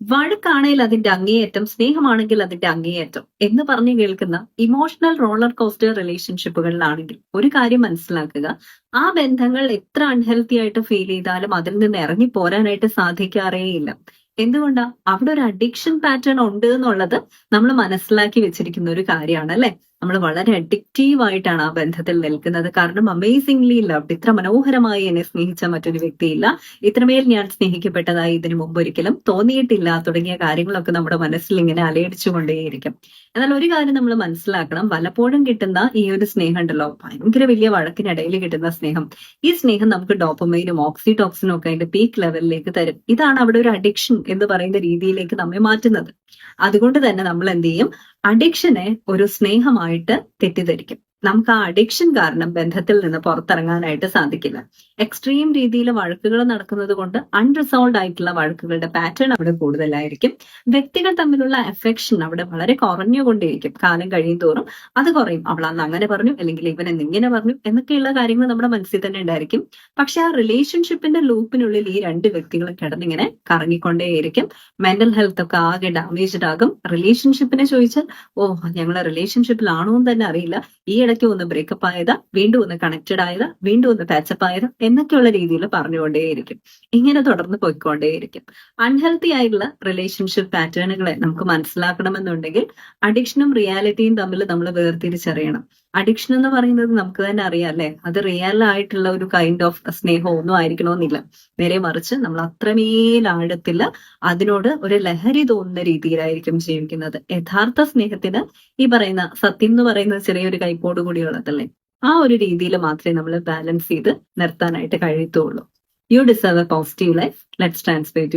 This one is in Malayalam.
വഴക്കാണെങ്കിൽ അതിന്റെ അങ്ങേയറ്റം സ്നേഹമാണെങ്കിൽ അതിന്റെ അങ്ങേയറ്റം എന്ന് പറഞ്ഞു കേൾക്കുന്ന ഇമോഷണൽ റോളർ കോസ്റ്റർ റിലേഷൻഷിപ്പുകളിലാണെങ്കിൽ ഒരു കാര്യം മനസ്സിലാക്കുക. ആ ബന്ധങ്ങൾ എത്ര അൺഹെൽത്തി ആയിട്ട് ഫീൽ ചെയ്താലും അതിൽ നിന്ന് ഇറങ്ങി പോരാനായിട്ട് സാധിക്കാറേയില്ല എന്തുകൊണ്ടാ? അവിടെ ഒരു അഡിക്ഷൻ പാറ്റേൺ ഉണ്ട് എന്നുള്ളത് നമ്മൾ മനസ്സിലാക്കി വെച്ചിരിക്കുന്ന ഒരു കാര്യമാണ് അല്ലെ? നമ്മൾ വളരെ അഡിക്റ്റീവ് ആയിട്ടാണ് ആ ബന്ധത്തിൽ നിൽക്കുന്നത്. കാരണം അമേസിംഗ്ലി ലവ്ഡ് ഇത്ര മനോഹരമായി എന്നെ സ്നേഹിച്ച മറ്റൊരു വ്യക്തിയില്ല. ഇത്രമേൽ ഞാൻ സ്നേഹിക്കപ്പെട്ടതായി ഇതിനു മുമ്പ് ഒരിക്കലും തോന്നിയിട്ടില്ല. തുടങ്ങിയ കാര്യങ്ങളൊക്കെ നമ്മുടെ മനസ്സിൽ ഇങ്ങനെ അലയടിച്ചുകൊണ്ടേയിരിക്കും. എന്നാൽ ഒരു കാര്യം നമ്മൾ മനസ്സിലാക്കണം. പലപ്പോഴും കിട്ടുന്ന ഈ ഒരു സ്നേഹം ഉണ്ടല്ലോ. ഭയങ്കര വലിയ വഴക്കിനിടയിൽ കിട്ടുന്ന സ്നേഹം. ഈ സ്നേഹം നമുക്ക് ഡോപ്പമൈനും ഓക്സിടോക്സിനും ഒക്കെ അതിന്റെ പീക്ക് ലെവലിലേക്ക് തരും. ഇതാണ് അവിടെ ഒരു അഡിക്ഷൻ എന്ന് പറയുന്ന രീതിയിലേക്ക് നമ്മെ മാറ്റുന്നത്. അതുകൊണ്ട് തന്നെ നമ്മൾ എന്ത് ചെയ്യും? അഡിക്ഷനെ ഒരു സ്നേഹമായിട്ട് തെറ്റിദ്ധരിക്കും. നമുക്ക് ആ അഡിക്ഷൻ കാരണം ബന്ധത്തിൽ നിന്ന് പുറത്തിറങ്ങാനായിട്ട് സാധിക്കില്ല. എക്സ്ട്രീം രീതിയിൽ വഴക്കുകൾ നടക്കുന്നത് കൊണ്ട് അൺറിസോൾവ് ആയിട്ടുള്ള വഴക്കുകളുടെ പാറ്റേൺ അവിടെ കൂടുതലായിരിക്കും. വ്യക്തികൾ തമ്മിലുള്ള അഫെക്ഷൻ അവിടെ വളരെ കുറഞ്ഞുകൊണ്ടേയിരിക്കും. കാലം കഴിയും തോറും അത് കുറയും. അവൾ അന്ന് അങ്ങനെ പറഞ്ഞു അല്ലെങ്കിൽ ഇവൻ എന്നിങ്ങനെ പറഞ്ഞു എന്നൊക്കെയുള്ള കാര്യങ്ങൾ നമ്മുടെ മനസ്സിൽ തന്നെ ഉണ്ടായിരിക്കും. പക്ഷെ ആ റിലേഷൻഷിപ്പിന്റെ ലൂപ്പിനുള്ളിൽ ഈ രണ്ട് വ്യക്തികളും കിടന്നിങ്ങനെ കറങ്ങിക്കൊണ്ടേയിരിക്കും. മെന്റൽ ഹെൽത്ത് ഒക്കെ ആകെ ഡാമേജ്ഡ് ആകും. റിലേഷൻഷിപ്പിനെ ചോദിച്ചാൽ ഓ ഞങ്ങളെ റിലേഷൻഷിപ്പിലാണോ എന്ന് തന്നെ അറിയില്ല. ഈ ഇടയ്ക്ക് ഒന്ന് ബ്രേക്കപ്പ് ആയതാ വീണ്ടും ഒന്ന് കണക്റ്റഡ് ആയതാ വീണ്ടും ഒന്ന് പാച്ചപ്പ് ആയതാ എന്നൊക്കെയുള്ള രീതിയിൽ പറഞ്ഞുകൊണ്ടേയിരിക്കും. ഇങ്ങനെ തുടർന്ന് പോയിക്കൊണ്ടേയിരിക്കും. അൺഹെൽത്തി ആയിട്ടുള്ള റിലേഷൻഷിപ്പ് പാറ്റേണുകളെ നമുക്ക് മനസ്സിലാക്കണമെന്നുണ്ടെങ്കിൽ അഡിക്ഷനും റിയാലിറ്റിയും തമ്മിൽ നമ്മൾ വേർതിരിച്ചറിയണം. അഡിക്ഷൻ എന്ന് പറയുന്നത് നമുക്ക് തന്നെ അറിയാം അല്ലെ? അത് റിയൽ ആയിട്ടുള്ള ഒരു കൈൻഡ് ഓഫ് സ്നേഹം ഒന്നും ആയിരിക്കണമെന്നില്ല. നേരെ മറിച്ച് നമ്മൾ അത്രമേൽ ആഴത്തിൽ അതിനോട് ഒരു ലഹരി തോന്നുന്ന രീതിയിലായിരിക്കും ജീവിക്കുന്നത്. യഥാർത്ഥ സ്നേഹത്തിന് ഈ പറയുന്ന സത്യം എന്ന് പറയുന്ന ചെറിയൊരു കൈപ്പോട് കൂടിയുള്ളതല്ലേ ആ ഒരു രീതിയിൽ മാത്രമേ നമ്മൾ ബാലൻസ് ചെയ്ത് നിർത്താനായിട്ട് കഴിയത്തുള്ളൂ. You deserve a positive life let's translate